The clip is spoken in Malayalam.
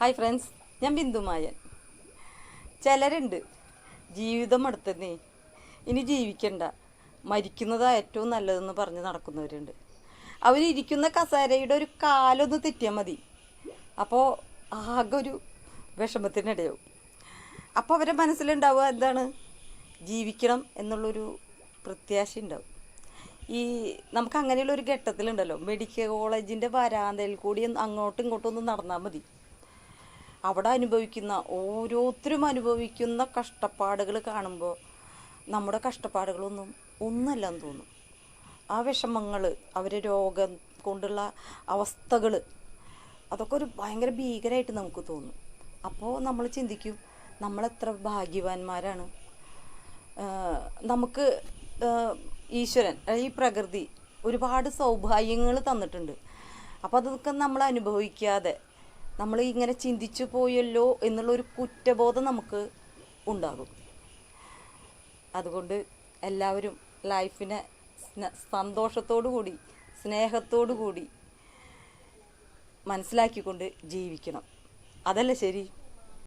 ഹായ് ഫ്രണ്ട്സ് ഞാൻ ബിന്ദുമായൻ ചിലരുണ്ട് ജീവിതം അടുത്തന്നേ ഇനി ജീവിക്കണ്ട. മരിക്കുന്നതാ ഏറ്റവും നല്ലതെന്ന് പറഞ്ഞ് നടക്കുന്നവരുണ്ട്. അവരിയ്ക്കുന്ന കസേരയുടെ ഒരു കാലൊന്ന് തെറ്റിയാൽ മതി. അപ്പോൾ ആകെ ഒരു വിഷമത്തിനിടയാവും. അപ്പോൾ അവരെ മനസ്സിലുണ്ടാവുക എന്താണ്? ജീവിക്കണം എന്നുള്ളൊരു പ്രത്യാശ ഉണ്ടാവും. ഈ നമുക്ക് അങ്ങനെയുള്ള ഒരു ഘട്ടത്തിലുണ്ടല്ലോ. മെഡിക്കൽ കോളേജിന്റെ വരാന്തയിൽ കൂടി അങ്ങോട്ടും ഇങ്ങോട്ടും ഒന്ന് നടന്നാൽ മതി. അവിടെ അനുഭവിക്കുന്ന ഓരോരുത്തരും അനുഭവിക്കുന്ന കഷ്ടപ്പാടുകൾ കാണുമ്പോൾ നമ്മുടെ കഷ്ടപ്പാടുകളൊന്നും ഒന്നല്ലെന്ന് തോന്നും. ആ വിഷമങ്ങൾ അവരെ രോഗം കൊണ്ടുള്ള അവസ്ഥകൾ അതൊക്കെ ഒരു ഭയങ്കര ഭീകരമായിട്ട് നമുക്ക് തോന്നും. അപ്പോൾ നമ്മൾ ചിന്തിക്കും നമ്മളെത്ര ഭാഗ്യവാന്മാരാണ്. നമുക്ക് ഈശ്വരൻ ഈ പ്രകൃതി ഒരുപാട് സൗഭാഗ്യങ്ങൾ തന്നിട്ടുണ്ട്. അപ്പോൾ അതൊക്കെ നമ്മൾ അനുഭവിക്കാതെ നമ്മൾ ഇങ്ങനെ ചിന്തിച്ചു പോയല്ലോ എന്നുള്ളൊരു കുറ്റബോധം നമുക്ക് ഉണ്ടാകും. അതുകൊണ്ട് എല്ലാവരും ലൈഫിനെ സ്ന- സന്തോഷത്തോടു കൂടി സ്നേഹത്തോടു കൂടി മനസ്സിലാക്കിക്കൊണ്ട് ജീവിക്കണം. അതല്ലേ ശരി?